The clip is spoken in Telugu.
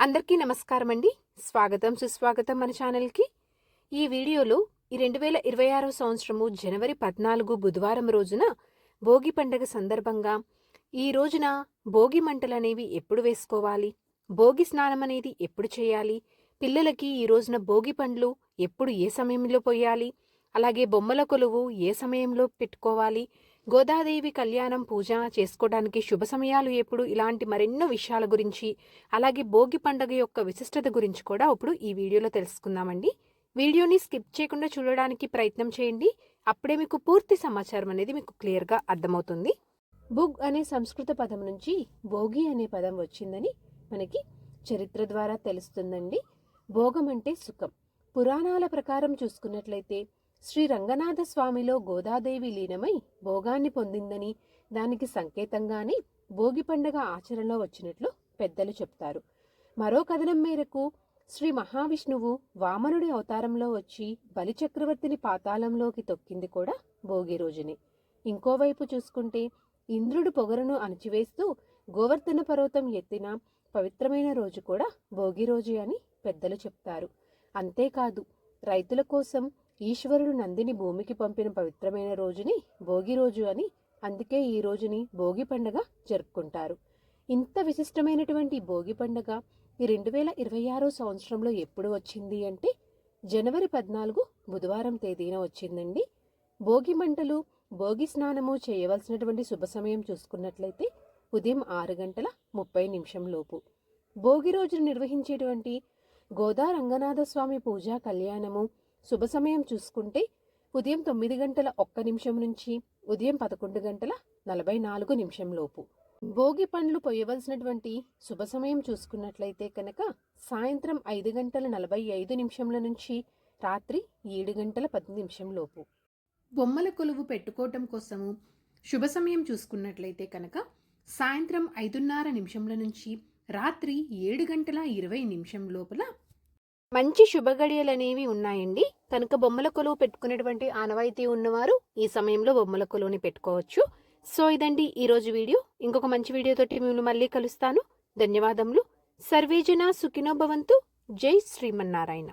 అందరికీ నమస్కారం అండి స్వాగతం సుస్వాగతం మన ఛానల్కి. ఈ వీడియోలో ఈ రెండు వేల ఇరవై ఆరో సంవత్సరము జనవరి పద్నాలుగు బుధవారం రోజున భోగి పండగ సందర్భంగా ఈ రోజున భోగి మంటలు అనేవి ఎప్పుడు వేసుకోవాలి? భోగి స్నానం అనేది ఎప్పుడు చేయాలి? పిల్లలకి ఈ రోజున భోగి పండ్లు ఎప్పుడు ఏ సమయంలో పోయాలి అలాగే బొమ్మల కొలువు ఏ సమయంలో పెట్టుకోవాలి? గోదాదేవి కళ్యాణం పూజ చేసుకోవడానికి శుభ సమయాలు ఎప్పుడు? ఇలాంటి మరెన్నో విషయాల గురించి అలాగే భోగి పండుగ యొక్క విశిష్టత గురించి కూడా ఇప్పుడు ఈ వీడియోలో తెలుసుకుందామండి. వీడియోని స్కిప్ చేయకుండా చూడడానికి ప్రయత్నం చేయండి. అప్పుడే మీకు పూర్తి సమాచారం అనేది మీకు క్లియర్గా అర్థమవుతుంది. బుగ్ అనే సంస్కృత పదం నుంచి భోగి అనే పదం వచ్చిందని మనకి చరిత్ర ద్వారా తెలుస్తుందండి. భోగం అంటే సుఖం. పురాణాల ప్రకారం చూసుకున్నట్లయితే శ్రీ రంగనాథ స్వామిలో గోదాదేవి లీనమై భోగాన్ని పొందిందని దానికి సంకేతంగానే భోగి పండగ ఆచరణలో వచ్చినట్లు పెద్దలు చెప్తారు. మరో కథనం మేరకు శ్రీ మహావిష్ణువు వామనుడి అవతారంలో వచ్చి బలిచక్రవర్తిని పాతాళంలోకి తొక్కింది కూడా భోగి రోజుని. ఇంకోవైపు చూసుకుంటే ఇంద్రుడు పొగరును అణచివేస్తూ గోవర్ధన పర్వతం ఎత్తిన పవిత్రమైన రోజు కూడా భోగి రోజు అని పెద్దలు చెప్తారు. అంతేకాదు రైతుల కోసం ఈశ్వరుడు నందిని భూమికి పంపిన పవిత్రమైన రోజుని భోగి రోజు అని అందుకే ఈ రోజుని భోగి పండగ జరుపుకుంటారు. ఇంత విశిష్టమైనటువంటి భోగి పండగ ఈ రెండు వేల ఇరవై ఆరో సంవత్సరంలో ఎప్పుడు వచ్చింది అంటే జనవరి పద్నాలుగు బుధవారం తేదీన వచ్చిందండి. భోగి మంటలు భోగి స్నానము చేయవలసినటువంటి శుభ సమయం చూసుకున్నట్లయితే ఉదయం ఆరు గంటల ముప్పై నిమిషం లోపు. భోగి రోజున నిర్వహించేటువంటి గోదా రంగనాథ స్వామి పూజా కళ్యాణము శుభ సమయం చూసుకుంటే ఉదయం తొమ్మిది గంటల ఒక్క నిమిషం నుంచి ఉదయం పదకొండు గంటల నలభై నాలుగు నిమిషంలోపు భోగి పండ్లు పొయ్యవలసినటువంటి శుభ సమయం చూసుకున్నట్లయితే కనుక సాయంత్రం ఐదు గంటల నలభై ఐదు నిమిషంల నుంచి రాత్రి ఏడు గంటల పది నిమిషంలోపు బొమ్మల కొలువు పెట్టుకోవటం కోసము శుభ సమయం చూసుకున్నట్లయితే కనుక సాయంత్రం ఐదున్నర నిమిషంల నుంచి రాత్రి ఏడు గంటల ఇరవై నిమిషం లోపల మంచి శుభగడియలు అనేవి ఉన్నాయండి. కనుక బొమ్మల కొలువు పెట్టుకునేటువంటి ఆనవాయితీ ఉన్నవారు ఈ సమయంలో బొమ్మల కొలువుని పెట్టుకోవచ్చు. సో ఇదండి ఈరోజు వీడియో. ఇంకొక మంచి వీడియోతోటి మేము మళ్ళీ కలుస్తాను. ధన్యవాదములు. సర్వేజన సుఖినో భవంతు. జై శ్రీమన్నారాయణ.